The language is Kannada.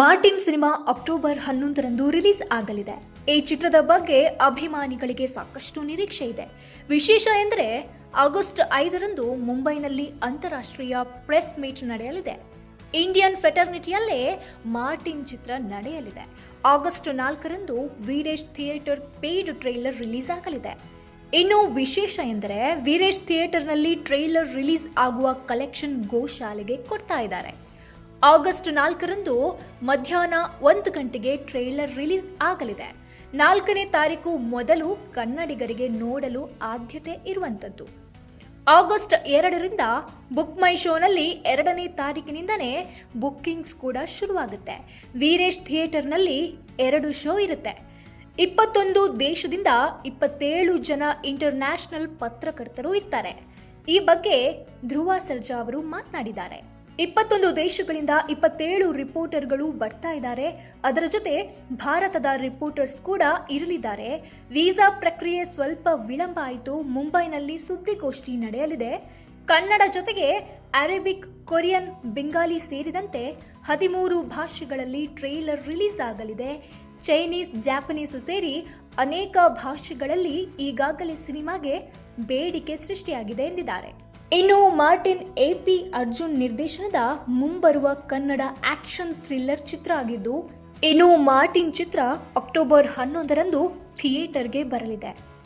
ಮಾರ್ಟಿನ್ ಸಿನಿಮಾ ಅಕ್ಟೋಬರ್ ಹನ್ನೊಂದರಂದು ರಿಲೀಸ್ ಆಗಲಿದೆ. ಈ ಚಿತ್ರದ ಬಗ್ಗೆ ಅಭಿಮಾನಿಗಳಿಗೆ ಸಾಕಷ್ಟು ನಿರೀಕ್ಷೆ ಇದೆ. ವಿಶೇಷ ಎಂದರೆ ಆಗಸ್ಟ್ ಐದರಂದು ಮುಂಬೈನಲ್ಲಿ ಅಂತಾರಾಷ್ಟ್ರೀಯ ಪ್ರೆಸ್ ಮೀಟ್ ನಡೆಯಲಿದೆ. ಇಂಡಿಯನ್ ಫೆಟರ್ನಿಟಿಯಲ್ಲೇ ಮಾರ್ಟಿನ್ ಚಿತ್ರ ನಡೆಯಲಿದೆ. ಆಗಸ್ಟ್ ನಾಲ್ಕರಂದು Veeresh theatre paid trailer release ಆಗಲಿದೆ. ಇನ್ನು ವಿಶೇಷ ಎಂದರೆ ವೀರೇಶ್ ಥಿಯೇಟರ್ನಲ್ಲಿ ಟ್ರೈಲರ್ ರಿಲೀಸ್ ಆಗುವ ಕಲೆಕ್ಷನ್ ಗೋಶಾಲೆಗೆ ಕೊಡ್ತಾ ಇದ್ದಾರೆ. ಆಗಸ್ಟ್ ನಾಲ್ಕರಂದು ಮಧ್ಯಾಹ್ನ ಒಂದು ಗಂಟೆಗೆ ಟ್ರೈಲರ್ ರಿಲೀಸ್ ಆಗಲಿದೆ. ನಾಲ್ಕನೇ ತಾರೀಕು ಮೊದಲು ಕನ್ನಡಿಗರಿಗೆ ನೋಡಲು ಆದ್ಯತೆ ಇರುವಂಥದ್ದು. ಆಗಸ್ಟ್ ಎರಡರಿಂದ ಬುಕ್ ಮೈ ಶೋನಲ್ಲಿ ಎರಡನೇ ತಾರೀಕಿನಿಂದನೇ ಬುಕ್ಕಿಂಗ್ಸ್ ಕೂಡ ಶುರುವಾಗುತ್ತೆ. ವೀರೇಶ್ ಥಿಯೇಟರ್ನಲ್ಲಿ ಎರಡು ಶೋ ಇರುತ್ತೆ. ಇಪ್ಪತ್ತೊಂದು ದೇಶದಿಂದ ಇಪ್ಪತ್ತೇಳು ಜನ ಇಂಟರ್ನ್ಯಾಷನಲ್ ಪತ್ರಕರ್ತರು ಇರ್ತಾರೆ. ಈ ಬಗ್ಗೆ ಧ್ರುವ ಸರ್ಜಾ ಅವರು ಮಾತನಾಡಿದ್ದಾರೆ. ಇಪ್ಪತ್ತೊಂದು ದೇಶಗಳಿಂದ ಇಪ್ಪತ್ತೇಳು ರಿಪೋರ್ಟರ್ಗಳು ಬರ್ತಾ ಇದ್ದಾರೆ. ಅದರ ಜೊತೆ ಭಾರತದ ರಿಪೋರ್ಟರ್ಸ್ ಕೂಡ ಇರಲಿದ್ದಾರೆ. ವೀಸಾ ಪ್ರಕ್ರಿಯೆ ಸ್ವಲ್ಪ ವಿಳಂಬ ಆಯಿತು. ಮುಂಬೈನಲ್ಲಿ ಸುದ್ದಿಗೋಷ್ಠಿ ನಡೆಯಲಿದೆ. ಕನ್ನಡ ಜೊತೆಗೆ ಅರೇಬಿಕ್, ಕೊರಿಯನ್, ಬೆಂಗಾಲಿ ಸೇರಿದಂತೆ ಹದಿಮೂರು ಭಾಷೆಗಳಲ್ಲಿ ಟ್ರೇಲರ್ ರಿಲೀಸ್ ಆಗಲಿದೆ. ಚೈನೀಸ್, ಜಾಪನೀಸ್ ಸೇರಿ ಅನೇಕ ಭಾಷೆಗಳಲ್ಲಿ ಈಗಾಗಲೇ ಸಿನಿಮಾಗೆ ಬೇಡಿಕೆ ಸೃಷ್ಟಿಯಾಗಿದೆ ಎಂದಿದ್ದಾರೆ. ಇನ್ನು ಮಾರ್ಟಿನ್ ಎ ಪಿ ಅರ್ಜುನ್ ನಿರ್ದೇಶನದ ಮುಂಬರುವ ಕನ್ನಡ ಆಕ್ಷನ್ ಥ್ರಿಲ್ಲರ್ ಚಿತ್ರ ಆಗಿದ್ದು, ಇನ್ನು ಮಾರ್ಟಿನ್ ಚಿತ್ರ ಅಕ್ಟೋಬರ್ ಹನ್ನೊಂದರಂದು ಥಿಯೇಟರ್ಗೆ ಬರಲಿದೆ.